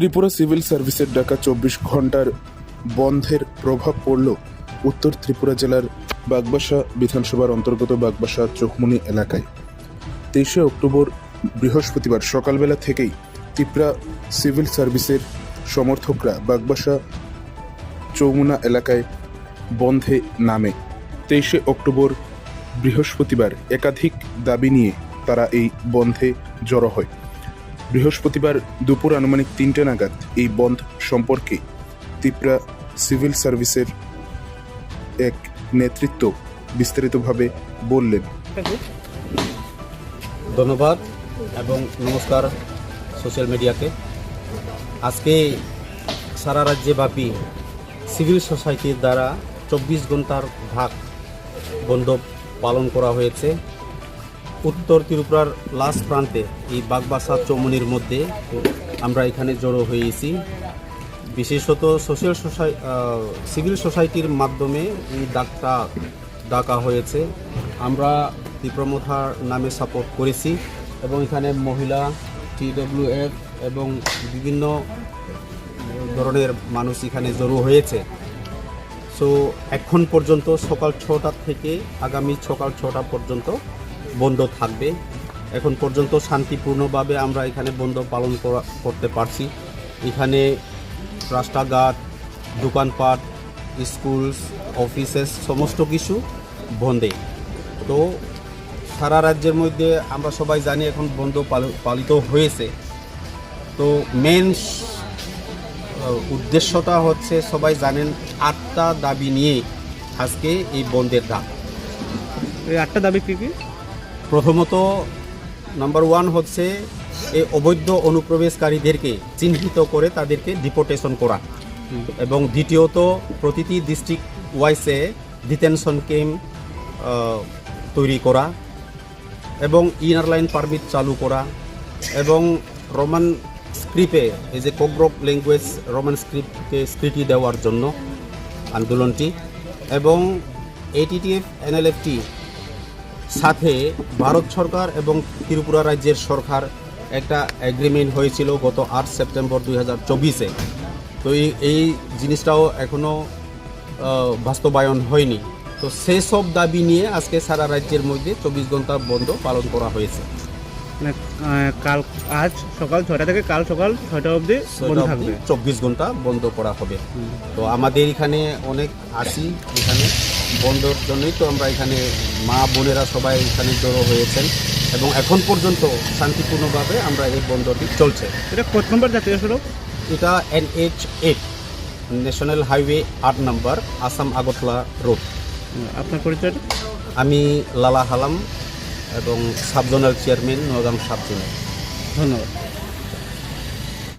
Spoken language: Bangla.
ত্রিপুরা সিভিল সার্ভিসের ডাকা চব্বিশ ঘণ্টার বন্ধের প্রভাব পড়ল উত্তর ত্রিপুরা জেলার বাগবাসা বিধানসভার অন্তর্গত বাগবাসা চোখমুনি এলাকায়। তেইশে অক্টোবর বৃহস্পতিবার সকালবেলা থেকেই ত্রিপুরা সিভিল সার্ভিসের সমর্থকরা বাগবাসা চৌমুনা এলাকায় বন্ধে নামে। তেইশে অক্টোবর বৃহস্পতিবার একাধিক দাবি নিয়ে তারা এই বন্ধে জড়ো হয়। বৃহস্পতিবার দুপুর আনুমানিক তিনটে নাগাদ এই বন্ধ সম্পর্কে ত্রিপুরা সিভিল সার্ভিসের এক নেতৃত্ব বিস্তারিতভাবে বললেন। ধন্যবাদ এবং নমস্কার সোশ্যাল মিডিয়াকে আজকে সারা রাজ্যব্যাপী সিভিল সোসাইটির দ্বারা চব্বিশ ঘণ্টার ভাগ বন্ধ পালন করা হয়েছে। উত্তর ত্রিপুরার লাস্ট প্রান্তে এই বাগবাসা চৌমনির মধ্যে আমরা এখানে জড়ো হয়েছি। বিশেষত সোশ্যাল সোসাই সিভিল সোসাইটির মাধ্যমে এই ডাকটা ডাকা হয়েছে। আমরা তীব্রমথার নামে সাপোর্ট করেছি এবং এখানে মহিলা, টিডব্লিউএফ এবং বিভিন্ন ধরনের মানুষ এখানে জড়ো হয়েছে। সো এখন পর্যন্ত সকাল ছটা থেকে আগামী সকাল ছটা পর্যন্ত বন্ধ থাকবে। এখন পর্যন্ত শান্তিপূর্ণভাবে আমরা এখানে বন্ধ পালন করতে পারছি। এখানে রাস্তাঘাট, দোকানপাট, স্কুলস, অফিসেস, সমস্ত কিছু বন্ধে। তো সারা রাজ্যের মধ্যে আমরা সবাই জানি এখন বন্ধ পাল- পালিত হয়েছে। তো মেন উদ্দেশ্যটা হচ্ছে সবাই জানেন আটটা দাবি নিয়ে আজকে এই বন্ধের ডাক। এই আটটা দাবি কি কি? প্রথমত নাম্বার ওয়ান হচ্ছে এই অবৈধ অনুপ্রবেশকারীদেরকে চিহ্নিত করে তাদেরকে ডিপোর্টেশন করা। এবং দ্বিতীয়ত, প্রতিটি ডিস্ট্রিক্ট ওয়াইসে ডিটেনশন ক্যাম্প তৈরি করা এবং ইনার লাইন পারমিট চালু করা এবং রোমান স্ক্রিপ্টে এই যে কোগ্রক ল্যাঙ্গুয়েজ রোমান স্ক্রিপ্টকে স্বীকৃতি দেওয়ার জন্য আন্দোলনটি এবং এটিটিএফ এনএলএফটি সাথে ভারত সরকার এবং ত্রিপুরা রাজ্যের সরকার একটা এগ্রিমেন্ট হয়েছিল গত আট সেপ্টেম্বর দুই হাজার চব্বিশে। তো এই এই জিনিসটাও এখনও বাস্তবায়ন হয়নি। তো সেসব দাবি নিয়ে আজকে সারা রাজ্যের মধ্যে চব্বিশ ঘণ্টা বন্ধ পালন করা হয়েছে। মানে কাল আজ সকাল ছয়টা থেকে কাল সকাল ছয়টা অবধি বন্ধ থাকবে। চব্বিশ ঘণ্টা বন্ধ করা হবে। তো আমাদের এখানে অনেক আসি এখানে। বন্ধর জন্যই তো আমরা এখানে মা বোনেরা সবাই এখানে জড়ো হয়েছেন এবং এখন পর্যন্ত শান্তিপূর্ণভাবে আমরা এই বন্ধটি চলছে। এটা কত নম্বর জাতীয় সড়ক? এটা N H eight national highway আট নম্বর আসাম আগরতলা রোড। আপনার পরিচয়টা আমি লালা হালাম এবং সাবজোনাল চেয়ারম্যান নগাম সাবজোনাল। ধন্যবাদ।